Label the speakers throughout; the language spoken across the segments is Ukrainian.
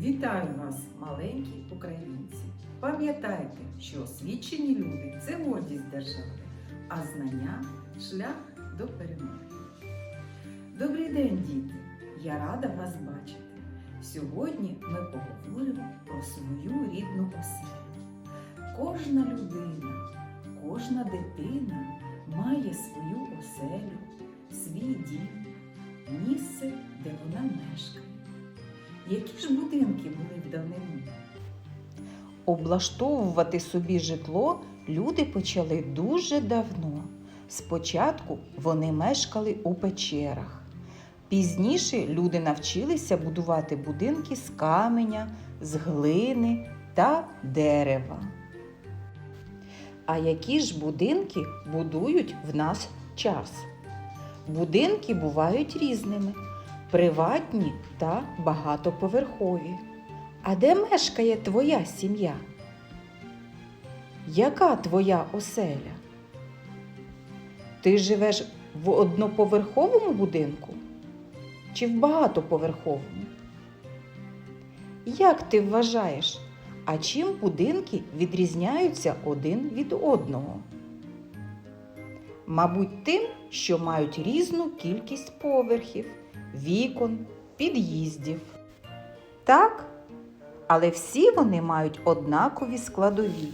Speaker 1: Вітаю вас, маленькі українці! Пам'ятайте, що освічені люди це гордість держави, а знання шлях до перемоги. Добрий день, діти! Я рада вас бачити. Сьогодні ми поговоримо про свою рідну оселю. Кожна людина, кожна дитина має свою оселю, Які ж будинки були в давнину?
Speaker 2: Облаштовувати собі житло люди почали дуже давно. Спочатку вони мешкали у печерах. Пізніше люди навчилися будувати будинки з каменя, з глини та дерева. А які ж будинки будують в наш час? Будинки бувають різними приватні та багатоповерхові. А де мешкає твоя сім'я? Яка твоя оселя? Ти живеш в одноповерховому будинку чи в багатоповерховому? Як ти вважаєш, а чим будинки відрізняються один від одного? Мабуть, тим, що мають різну кількість поверхів, вікон, під'їздів. Так, але всі вони мають однакові складові: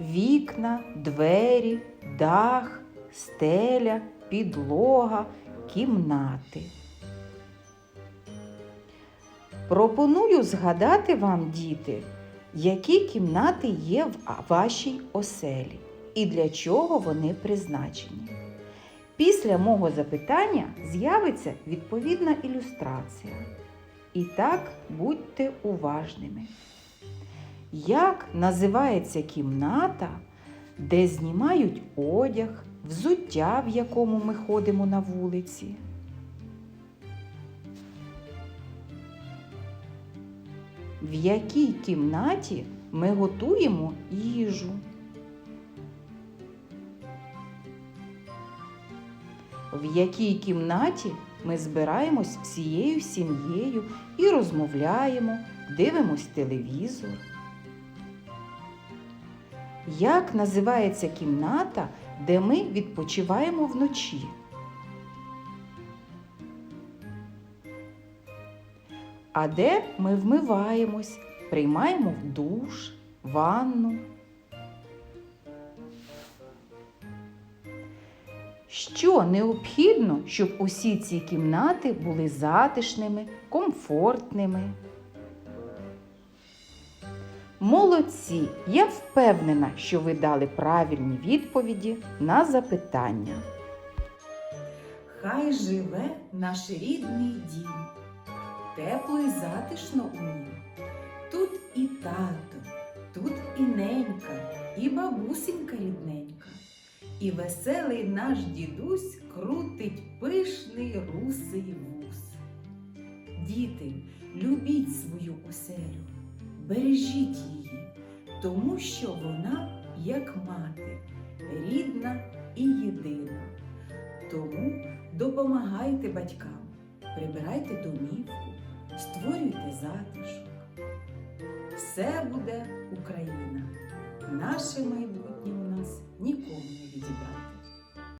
Speaker 2: вікна, двері, дах, стеля, підлога, кімнати. Пропоную згадати вам, діти, які кімнати є в вашій оселі і для чого вони призначені. Після мого запитання з'явиться відповідна ілюстрація. І так будьте уважними. Як називається кімната, де знімають одяг, взуття, в якому ми ходимо на вулиці? В якій кімнаті ми готуємо їжу? В якій кімнаті ми збираємось всією сім'єю і розмовляємо, дивимось телевізор. Як називається кімната, де ми відпочиваємо вночі? А де ми вмиваємось, приймаємо душ, ванну? Що необхідно, щоб усі ці кімнати були затишними, комфортними? Молодці! Я впевнена, що ви дали правильні відповіді на запитання.
Speaker 1: Хай живе наш рідний дім, тепло і затишно у нім. Тут і тато, тут і ненька, і бабусенька рідненька. І веселий наш дідусь крутить пишний русий вус. Діти, любіть свою оселю, бережіть її, тому що вона, як мати, рідна і єдина. Тому допомагайте батькам, прибирайте домівку, створюйте затишок. Все буде Україна. Наше майбутнє у нас ніколи